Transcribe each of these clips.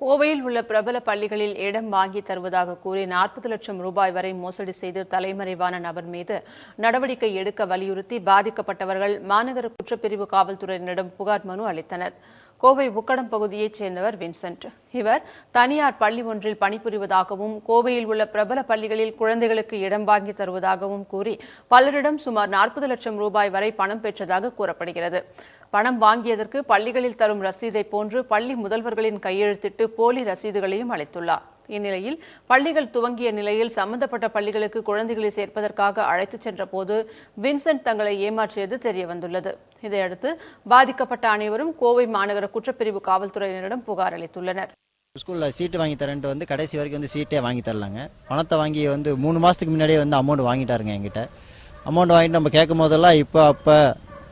கோவையில் உள்ள பிரபல பள்ளிகளில் இடம் வாங்கி தருவதாக கூறி நாற்பது லட்சம் ரூபாய் வரை மோசடி செய்து தலைமறைவான நபர் மீது நடவடிக்கை எடுக்க வலியுறுத்தி பாதிக்கப்பட்டவர்கள் மாநகர குற்றப்பிரிவு காவல்துறையினரிடம் புகார் மனு அளித்தனர். கோவை உக்கடம் பகுதியைச் சேர்ந்தவர் வின்சென்ட். இவர் தனியார் பள்ளி ஒன்றில் பணிபுரிவதாகவும் கோவையில் உள்ள பிரபல பள்ளிகளில் குழந்தைகளுக்கு இடம் வாங்கி தருவதாகவும் கூறி பலரிடம் சுமார் நாற்பது லட்சம் ரூபாய் வரை பணம் பெற்றதாக கூறப்படுகிறது. பணம் வாங்கியதற்கு பள்ளிகளில் தரும் ரசீதை போன்று பள்ளி முதல்வர்களின் கையெழுத்திட்டு போலி ரசீதுகளையும் அளித்துள்ளார். இந்நிலையில் பள்ளிகள் துவங்கிய நிலையில் சம்பந்தப்பட்ட பள்ளிகளுக்கு குழந்தைகளை சேர்ப்பதற்காக அழைத்துச் சென்ற போது வின்சென்ட் தங்களை ஏமாற்றியது தெரியவந்துள்ளது. இதையடுத்து பாதிக்கப்பட்ட அனைவரும் கோவை மாநகர குற்றப்பிரிவு காவல்துறையினரிடம் புகார் அளித்துள்ளனர். ஸ்கூலில் சீட்டு வாங்கி தரேன்ட்டு வந்து கடைசி வரைக்கும் வந்து சீட்டே வாங்கி தரலாங்க. பணத்தை வாங்கி வந்து மூணு மாதத்துக்கு முன்னாடியே வந்து அமௌண்ட் வாங்கிட்டாருங்க என்கிட்ட. அமௌண்ட் வாங்கிட்டு நம்ம கேட்கும் போதெல்லாம் இப்போ அப்போ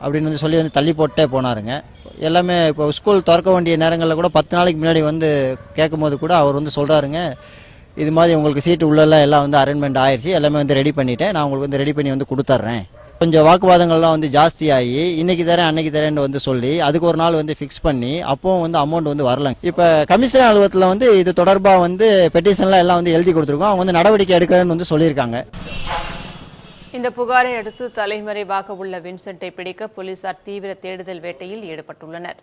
அப்படின்னு வந்து சொல்லி வந்து தள்ளி போட்டே போனாருங்க. எல்லாமே இப்போ ஸ்கூல் திறக்க வேண்டிய நேரங்களில் கூட பத்து நாளைக்கு முன்னாடி வந்து கேட்கும் போது கூட அவர் வந்து சொல்கிறாருங்க இது மாதிரி உங்களுக்கு சீட்டு உள்ளெல்லாம் எல்லாம் வந்து அரேஞ்ச்மெண்ட் ஆயிடுச்சு எல்லாமே வந்து ரெடி பண்ணிட்டேன். நான் உங்களுக்கு வந்து ரெடி பண்ணி வந்து கொடுத்துட்றேன். கொஞ்சம் வாக்குவாதங்கள்லாம் வந்து ஜாஸ்தியாகி இன்னைக்கு தரேன் அன்னைக்கு தரேன்னு வந்து சொல்லி அதுக்கு ஒரு நாள் வந்து ஃபிக்ஸ் பண்ணி அப்போவும் வந்து அமௌண்ட் வந்து வரல இப்போ கமிஷனர் அலுவலகத்தில் வந்து இது தொடர்பாக வந்து பெட்டிஷன்லாம் எல்லாம் வந்து எழுதி கொடுத்துருக்கோம். அவங்க வந்து நடவடிக்கை எடுக்கிறேன்னு வந்து சொல்லியிருக்காங்க. இந்த புகாரை அடுத்து தலைமறைவாக உள்ள வின்சென்ட்டை பிடிக்க போலீசார் தீவிர தேடுதல் வேட்டையில் ஈடுபட்டுள்ளனர்.